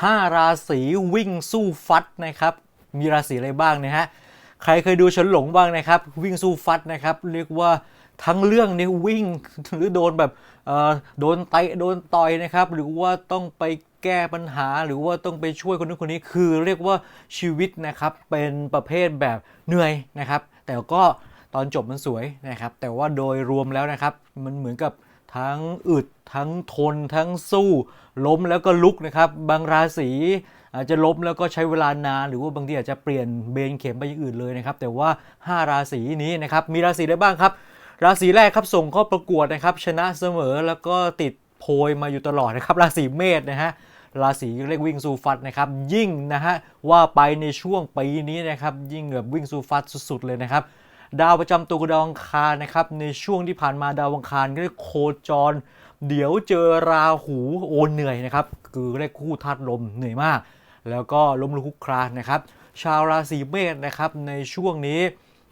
5 ราศีวิ่งสู้ฟัดนะครับ มีราศีอะไรบ้างนะฮะ ใครเคยดูเฉินหลงบ้างนะครับ วิ่งสู้ฟัดนะครับ เรียกว่าทั้งเรื่องเนี่ยวิ่งหรือโดนแบบโดนเตโดนต่อยนะครับ หรือว่าต้องไปแก้ปัญหาหรือว่าต้องไปช่วยคนนู้นคนนี้คือเรียกว่าชีวิตนะครับเป็นประเภทแบบเหนื่อยนะครับ แต่ก็ตอนจบมันสวยนะครับ แต่ว่าโดยรวมแล้วนะครับ มันเหมือนกับ ทั้งอึดทั้งทนทั้งสู้ ล้มแล้วก็ลุกนะครับ บางราศีอาจจะล้มแล้วก็ใช้เวลานาน หรือว่าบางทีอาจจะเปลี่ยนเบนเข็มไปอย่างอื่นเลยนะครับ แต่ว่า 5 ราศีนี้นะครับ มีราศีอะไรบ้างครับ ราศีแรกครับส่งเข้าประกวดนะครับ ชนะเสมอแล้วก็ติดโพยมาอยู่ตลอดนะครับ ราศีเมษนะฮะราศีเรียกวิ่งสู่ฟัดนะครับ ยิ่งนะฮะว่าไปในช่วงปีนี้นะครับ ยิ่งแบบวิ่งสู่ฟัดสุดๆเลยนะครับ ดาวประจำตัวดาวอังคารนะครับในช่วงที่ผ่านมาดาวอังคารก็เรียกโคจร เดี๋ยวเจอราหูโอนเหนื่อยนะครับคือเรียคู่ธาตุลมเหนื่อยมาก แล้วก็ล้มลุกคลุกคลานนะครับชาวราศีเมษนะครับในช่วงนี้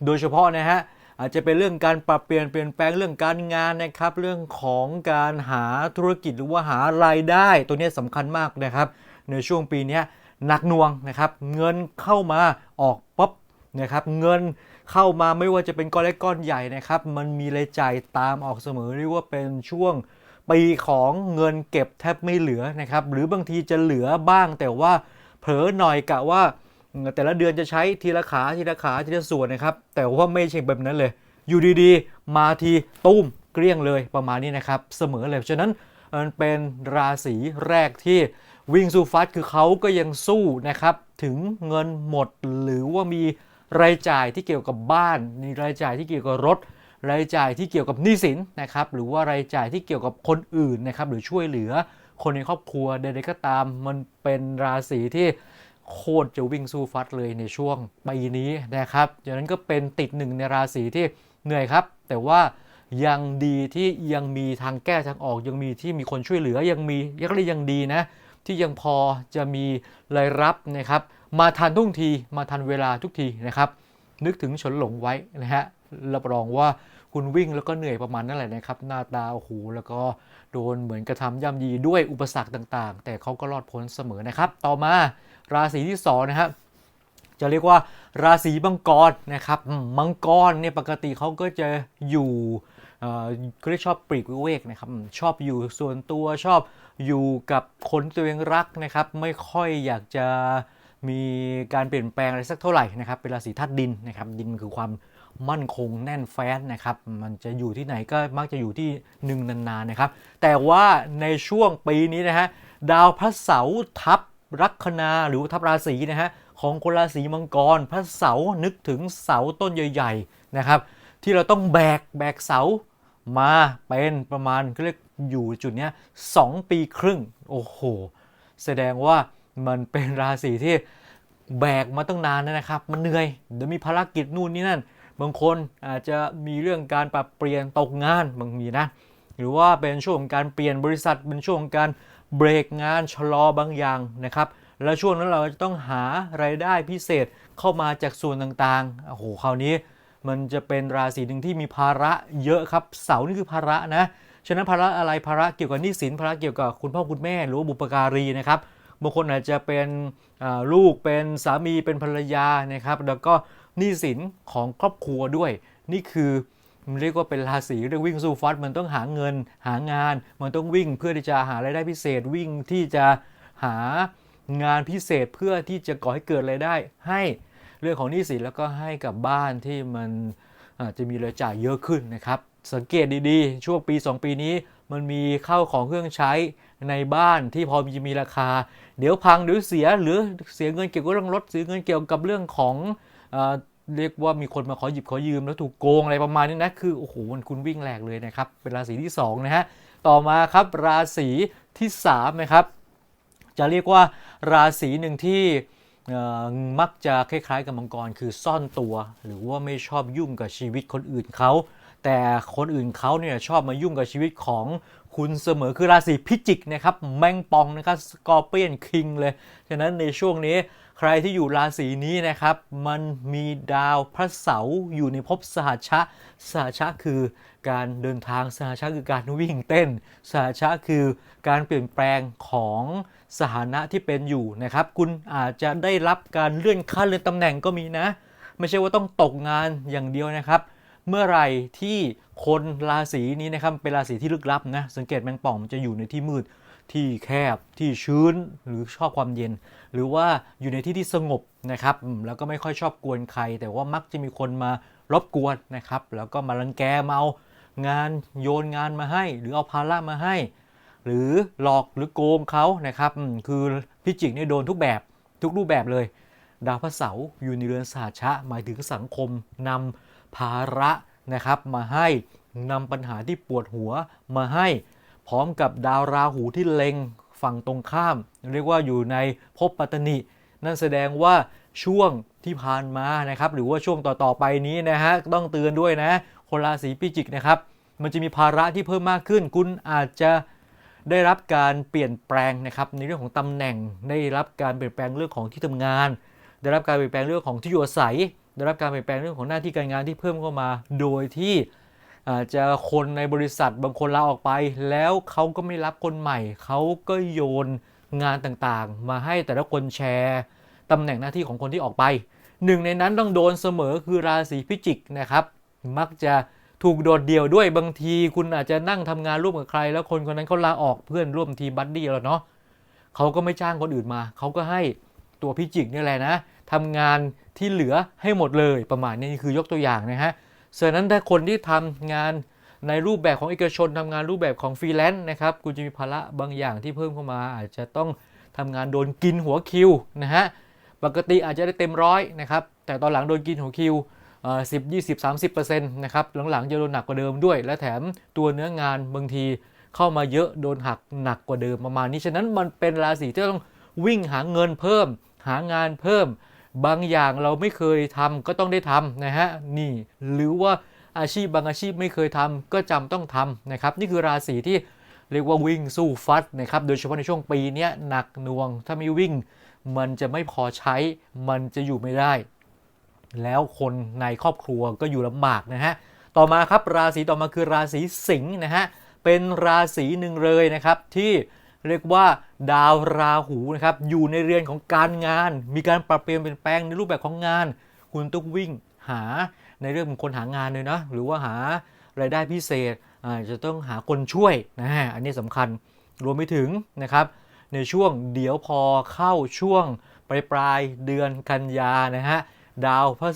โดยเฉพาะนะฮะอาจจะเป็นเรื่องการปรับเปลี่ยนเปลี่ยนแปลงเรื่องการงานนะครับ เรื่องของการหาธุรกิจหรือว่าหารายได้ ตัวนี้สำคัญมากนะครับ ในช่วงปีนี้หนักหน่วงนะครับ เงินเข้ามาออกปั๊บนะครับ เงิน เข้ามาไม่ว่าจะเป็นก้อนเล็กก้อนใหญ่นะครับ มันมีรายจ่ายตามออกเสมอเรียกว่าเป็นช่วงปีของเงินเก็บแทบไม่เหลือนะครับ หรือบางทีจะเหลือบ้าง แต่ว่าเผลอหน่อยกะว่า แต่ละเดือนจะใช้ทีละขาทีละขาทีละส่วนนะครับ แต่ว่าไม่ใช่แบบนั้นเลย อยู่ดีๆ มาทีตุ้มเกลี้ยงเลยประมาณนี้นะครับเสมอเลยฉะนั้นมันเป็นราศีแรกที่วิ่งสู้ฟัดคือเขาก็ยังสู้นะครับ ถึงเงินหมดหรือว่ามี รายจ่ายที่เกี่ยวกับบ้านมีรายจ่ายที่เกี่ยวกับรถ รายจ่ายที่เกี่ยวกับหนี้สินนะครับหรือว่ารายจ่ายที่เกี่ยวกับคนอื่นนะครับหรือช่วยเหลือคนในครอบครัวใดๆก็ตามมันเป็นราศีที่โคตรจะวิ่งสู้ฟัดเลยในช่วงปีนี้นะครับดังนั้นก็เป็นติดหนึ่งในราศีที่เหนื่อยครับ แต่ว่ายังดีที่ยังมีทางแก้ทางออก ยังมีที่มีคนช่วยเหลือยังมียังเรียยังดีนะ ที่ยังพอจะมีรายรับนะครับ มาทันทุกทีมาทันเวลาทุกทีนะครับ นึกถึงฉนหลงไว้นะฮะรับรองว่าคุณวิ่งแล้วก็เหนื่อยประมาณนั่นแหละนะครับ หน้าตาโอ้โหแล้วก็โดนเหมือนกระทำย่ำยีด้วยอุปสรรคต่าง ๆ แต่เขาก็รอดพ้นเสมอนะครับ ต่อมาราศีที่2นะครับจะเรียกว่าราศีมังกรนะครับมังกรเนี่ยปกติเขาก็จะอยู่เขาเรียกชอบปลีกวิเวกนะครับชอบอยู่ส่วนตัวชอบอยู่กับคนที่ตัวเองรักนะครับ ไม่ค่อยอยากจะ มีการเปลี่ยนแปลงอะไรสักเท่าไหร่นะครับเป็นราศีธาตุดินนะครับดินคือความมั่นคงแน่นแฟ้นนะครับมันจะอยู่ที่ไหนก็มักจะอยู่ที่หนึ่งนานๆนะครับ แต่ว่าในช่วงปีนี้นะฮะดาวพระเสาร์ทับลัคนาหรือทับราศีนะฮะของคนราศีมังกร พระเสาร์นึกถึงเสาต้นใหญ่ๆนะครับที่เราต้องแบกแบกเสามาเป็นประมาณเขาเรียกอยู่จุดนี้สองปีครึ่ง โอ้โห แสดงว่า มันเป็นราศีที่แบกมาตั้งนานนะครับ มันเหนื่อยเดี๋ยวมีภารกิจนู่นนี่นั่น บางคนอาจจะมีเรื่องการปรับเปลี่ยนตกงานบางมีนะ หรือว่าเป็นช่วงของการเปลี่ยนบริษัทเป็นช่วงของการเบรกงานชะลอบางอย่างนะครับแล้วช่วงนั้นเราจะต้องหารายได้พิเศษเข้ามาจากส่วนต่างๆ โอ้โห คราวนี้มันจะเป็นราศีหนึ่งที่มีภาระเยอะครับ เสานี่คือภาระนะ ฉะนั้นภาระอะไรภาระเกี่ยวกับหนี้สินภาระเกี่ยวกับคุณพ่อคุณแม่หรือบุปการีนะครับ บางคนอาจจะเป็นลูกเป็นสามีเป็นภรรยานะครับแล้วก็หนี้สินของครอบครัวด้วย นี่คือมันเรียกว่าเป็นราศีเรียกวิ่งสู้ฟัดมันต้องหาเงินหางาน มันต้องวิ่งเพื่อที่จะหารายได้พิเศษวิ่งที่จะหางานพิเศษเพื่อที่จะก่อให้เกิดรายได้ ให้เรื่องของหนี้สินแล้วก็ให้กับบ้านที่มันอาจจะมีรายจ่ายเยอะขึ้นนะครับ สังเกตดีๆ ช่วงปี 2 ปีนี้มันมีเข้าของเครื่องใช้ในบ้านที่พอมีมีราคา เดี๋ยวพังเดี๋ยวเสียหรือเสียเงินเกี่ยวกับเรื่องรถเสียเงินเกี่ยวกับเรื่องของเอเรียกว่ามีคนมาขอหยิบขอยืมแล้วถูกโกงอะไรประมาณนี้นะคือโอ้โหมันคุณวิ่งแหลกเลยนะครับเป็นราศีที่สองนะฮะต่อมาครับราศีที่สามนะครับจะเรียกว่าราศีหนึ่งที่มักจะคล้ายๆกับมังกรคือซ่อนตัว หรือว่าไม่ชอบยุ่งกับชีวิตคนอื่นเขา แต่คนอื่นเขาเนี่ยชอบมายุ่งกับชีวิตของคุณเสมอคือราศีพิจิกนะครับแมงปองนะครับสกอร์เปียนคิงเลยฉะนั้นในช่วงนี้ใครที่อยู่ราศีนี้นะครับ มันมีดาวพระเสาร์อยู่ในภพสหชะ สหชะคือการเดินทางสหชะคือการวิ่งเต้น สหชะคือการเปลี่ยนแปลงของสถานะที่เป็นอยู่นะครับ คุณอาจจะได้รับการเลื่อนขั้นเลื่อนตำแหน่งก็มีนะ ไม่ใช่ว่าต้องตกงานอย่างเดียวนะครับ เมื่อไรที่คนราศีนี้นะครับเป็นราศีที่ลึกลับนะสังเกตแมงป่องมันจะอยู่ในที่มืดที่แคบที่ชื้นหรือชอบความเย็น หรือว่าอยู่ในที่ที่สงบนะครับแล้วก็ไม่ค่อยชอบกวนใคร แต่ว่ามักจะมีคนมารบกวนนะครับ แล้วก็มารังแกมาเอางานโยนงานมาให้ หรือเอาภาระมาให้ หรือหลอกหรือโกงเขานะครับคือพิจิกเนี่ยโดนทุกแบบทุกรูปแบบเลย ดาวพระเสาร์อยู่ในเรือนสาชะหมายถึงสังคมนำ ภาระนะครับมาให้นำปัญหาที่ปวดหัวมาให้ พร้อมกับดาวราหูที่เล็งฝั่งตรงข้าม เรียกว่าอยู่ในภพปัตตนินั่นแสดงว่าช่วงที่ผ่านมานะครับหรือว่าช่วงต่อๆไปนี้นะฮะต้องเตือนด้วยนะคนราศีพิจิกนะครับมันจะมีภาระที่เพิ่มมากขึ้น คุณอาจจะได้รับการเปลี่ยนแปลงนะครับในเรื่องของตำแหน่งได้รับการเปลี่ยนแปลงเรื่องของที่ทำงาน ได้รับการเปลี่ยนแปลงเรื่องของที่อยู่อาศัย ได้รับการเปลี่ยนแปลงเรื่องของหน้าที่การงานที่เพิ่มเข้ามา โดยที่อาจจะคนในบริษัทบางคนลาออกไป แล้วเขาก็ไม่รับคนใหม่ เขาก็โยนงานต่างๆ มาให้แต่ละคนแชร์ตำแหน่งหน้าที่ของคนที่ออกไป หนึ่งในนั้นต้องโดนเสมอคือราศีพิจิกนะครับ มักจะถูกโดดเดี่ยวด้วยบางทีคุณอาจจะนั่งทำงานร่วมกับใคร แล้วคนคนนั้นเขาลาออกเพื่อนร่วมทีมบัดดี้แล้วเนาะเขาก็ไม่จ้างคนอื่นมา เขาก็ให้ตัวพิจิกนี่แหละนะ ทำงานที่เหลือให้หมดเลยประมาณนี้คือยกตัวอย่างนะฮะส่วนนั้นถ้าคนที่ทำงานในรูปแบบของเอกชนทำงานรูปแบบของฟรีแลนซ์นะครับคุณจะมีภาระบางอย่างที่เพิ่มเข้ามา อาจจะต้องทำงานโดนกินหัวคิวนะฮะปกติอาจจะได้เต็มร้อยนะครับแต่ตอนหลังโดนกินหัวคิวสิบยี่สิบสามสิบเปอร์เซ็นต์นะครับหลังๆจะโดนหนักกว่าเดิมด้วย และแถมตัวเนื้องานบางทีเข้ามาเยอะโดนหักหนักกว่าเดิมประมาณนี้ฉะนั้นมันเป็นราศีที่ต้องวิ่งหาเงินเพิ่ม หางานเพิ่ม บางอย่างเราไม่เคยทำก็ต้องได้ทำนะฮะนี่หรือว่าอาชีพบางอาชีพไม่เคยทำก็จำต้องทำนะครับนี่คือราศีที่เรียกว่าวิ่งสู้ฟัดนะครับโดยเฉพาะในช่วงปีนี้หนักหน่วง ถ้าไม่วิ่ง มันจะไม่พอใช้ มันจะอยู่ไม่ได้ แล้วคนในครอบครัวก็อยู่ลำบากนะฮะต่อมาครับราศีต่อมาคือราศีสิงห์นะฮะเป็นราศีหนึ่งเลยนะครับที่ เรียกว่าดาวราหูนะครับอยู่ในเรือนของการงาน มีการปรับเปลี่ยนเปลี่ยนแปลงในรูปแบบของงาน คุณต้องวิ่งหาในเรื่องของคนหางานเลยนะหรือว่าหารายได้พิเศษจะต้องหาคนช่วยนะฮะอันนี้สำคัญรวมไปถึงนะครับในช่วงเดี๋ยวพอเข้าช่วงปลายปลายเดือนกันยานะฮะดาวพระ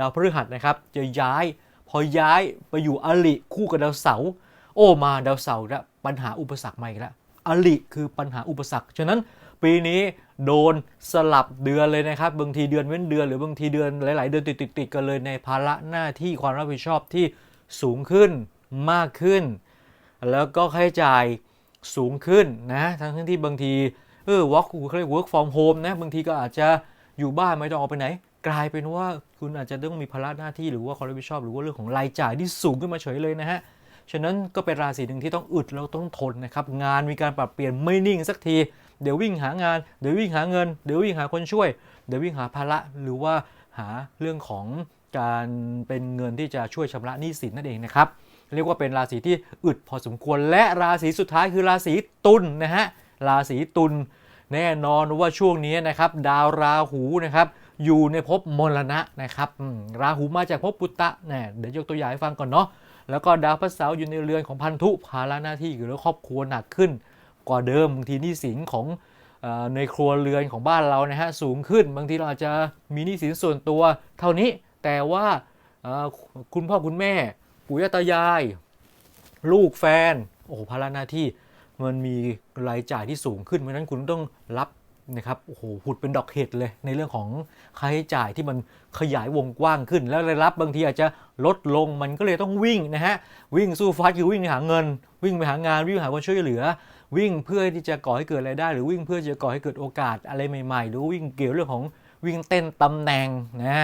ดาวพฤหัสนะครับจะย้ายพอย้ายไปอยู่อลิคู่กับดาวเสาร์โอ้มาดาวเสาร์ล้วปัญหาอุปสรรคมาอีกแล้ว อลิคือปัญหาอุปสรรค ฉะนั้นปีนี้โดนสลับเดือนเลยนะครับ บางทีเดือนเว้นเดือนหรือบางทีเดือนหลาย ๆ เดือนติดๆกันเลยในภาระหน้าที่ความรับผิดชอบที่สูงขึ้นมากขึ้น แล้วก็ค่าใช้จ่ายสูงขึ้นนะทั้งทั้งที่บางทีเออ work เขาเรียก work from home นะบางทีก็อาจจะอยู่บ้านไม่ต้องออกไปไหน กลายเป็นว่าคุณอาจจะต้องมีภาระหน้าที่หรือว่าความรับผิดชอบหรือว่าเรื่องของรายจ่ายที่สูงขึ้นมาเฉยเลยนะฮะ ฉะนั้นก็เป็นราศีหนึ่งที่ต้องอึดแล้วต้องทนนะครับ งานมีการปรับเปลี่ยนไม่นิ่งสักที เดี๋ยววิ่งหางาน เดี๋ยววิ่งหาเงิน เดี๋ยววิ่งหาคนช่วย เดี๋ยววิ่งหาภาระหรือว่าหาเรื่องของการเป็นเงินที่จะช่วยชำระหนี้สินนั่นเองนะครับ เรียกว่าเป็นราศีที่อึดพอสมควร และราศีสุดท้ายคือราศีตุลนะฮะ ราศีตุลแน่นอนว่าช่วงนี้นะครับ ดาวราหูนะครับอยู่ในภพมรณะนะครับราหูมาจากภพปุตตะเนี่ยเดี๋ยวยกตัวอย่างให้ฟังก่อนเนาะ แล้วก็ดาวพระเสาร์อยู่ในเรือนของพันธุภาระหน้าที่หรือครอบครัวหนักขึ้น กว่าเดิมบางทีนี้สินของอในครัวเรือนของบ้านเรานะฮะสูงขึ้น บางทีเราอาจจะมีหนี้สินส่วนตัว เท่านี้แต่ว่าคุณพ่อคุณแม่ปู่ย่าตายาย ลูกแฟน โอ้โหภาระหน้าที่มันมีรายจ่ายที่สูงขึ้นเพราะฉะนั้นคุณต้องรับ นะครับโอ้โหหุดเป็นดอกเห็ดเลยในเรื่องของค่าใช้จ่ายที่มันขยายวงกว้างขึ้น แล้วรายรับบางทีอาจจะลดลงมันก็เลยต้องวิ่งนะฮะวิ่งสู้ฟัดคือวิ่งไปหาเงิน วิ่งไปหางานวิ่งหาคนช่วยเหลือ วิ่งเพื่อที่จะก่อให้เกิดรายได้ หรือวิ่งเพื่อจะก่อให้เกิดโอกาสอะไรใหม่ๆ หรือวิ่งเกี่ยวเรื่องของวิ่งเต้นตำแหน่งนะ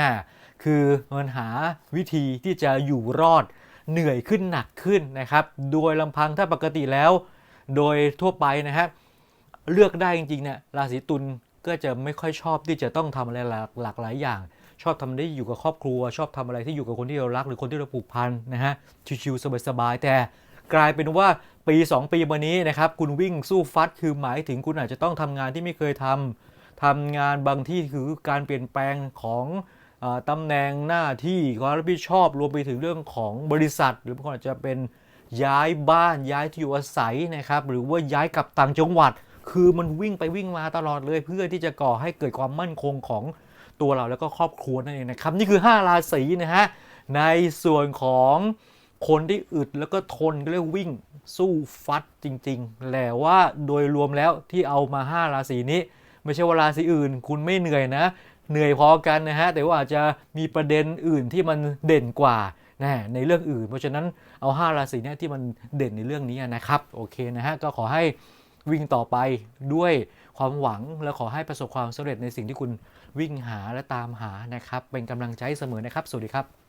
คือมันหาวิธีที่จะอยู่รอดเหนื่อยขึ้นหนักขึ้นนะครับโดยลำพังถ้าปกติแล้ว โดยทั่วไปนะฮะ เลือกได้จริงๆเนี่ยราศีตุลก็จะไม่ค่อยชอบที่จะต้องทำอะไรหลากหลากหลายอย่าง ชอบทำได้อยู่กับครอบครัว ชอบทำอะไรที่อยู่กับคนที่เรารักหรือคนที่เราผูกพันนะฮะชิวๆสบายๆแต่กลายเป็นว่าปี 2 ปีมานี้นะครับคุณวิ่งสู้ฟัดคือหมายถึงคุณอาจจะต้องทำงานที่ไม่เคยทำทำงานบางที่คือการเปลี่ยนแปลงของออตำแหน่งหน้าที่ความรับผิดชอบรวมไปถึงเรื่องของบริษัท หรือบางคนอาจจะเป็นย้ายบ้านย้ายที่อยู่อาศัยนะครับหรือว่าย้ายกลับต่างจังหวัด คือมันวิ่งไปวิ่งมาตลอดเลย เพื่อที่จะก่อให้เกิดความมั่นคงของตัวเราแล้วก็ครอบครัวนั่นเองนะครับนี่คือ 5 ราศีนะฮะในส่วนของคนที่อึดแล้วก็ทนก็เรียกวิ่งสู้ฟัดจริงๆ แต่ว่าโดยรวมแล้วที่เอามา 5 ราศีนี้ ไม่ใช่ว่าราศีอื่น คุณไม่เหนื่อยนะ เหนื่อยพอกันนะฮะ แต่ว่าอาจจะมีประเด็นอื่นที่มันเด่นกว่านะในเรื่องอื่น เพราะฉะนั้นเอา 5 ราศีนี้ที่มันเด่นในเรื่องนี้นะครับ โอเคนะฮะ ก็ขอให้ วิ่งต่อไปด้วยความหวังและขอให้ประสบความสำเร็จในสิ่งที่คุณวิ่งหาและตามหานะครับ เป็นกำลังใจเสมอนะครับ สวัสดีครับ